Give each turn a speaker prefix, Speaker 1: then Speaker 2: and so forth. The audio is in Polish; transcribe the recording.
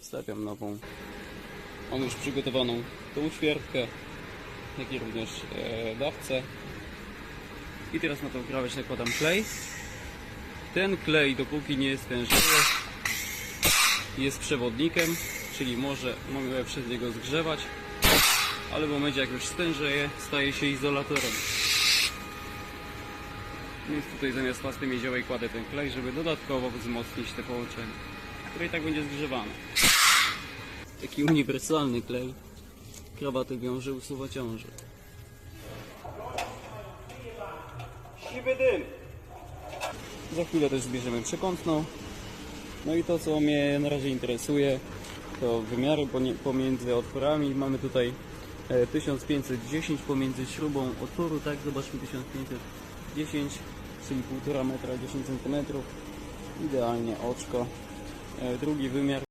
Speaker 1: Wstawiam nową, mam już przygotowaną tą ćwiertkę, jak i również e, dawcę. I teraz na tą krawędź nakładam klej. Ten klej, dopóki nie jest tężywy, jest przewodnikiem, czyli może mogę przez niego zgrzewać, ale w momencie jak już stężeje, staje się izolatorem. Więc tutaj zamiast pasty miedziowej kładę ten klej, żeby dodatkowo wzmocnić te połączenie, które i tak będzie zgrzewane. Taki uniwersalny klej. Krawaty wiąże, usuwa ciążę. Siwy dym! Za chwilę też zbierzemy przekątną. No i to co mnie na razie interesuje to wymiary pomiędzy otworami. Mamy tutaj e, 1510 pomiędzy śrubą otworu, tak? Zobaczmy 1510, czyli 1,5 metra 10 cm. Idealnie oczko. Э, другий вимір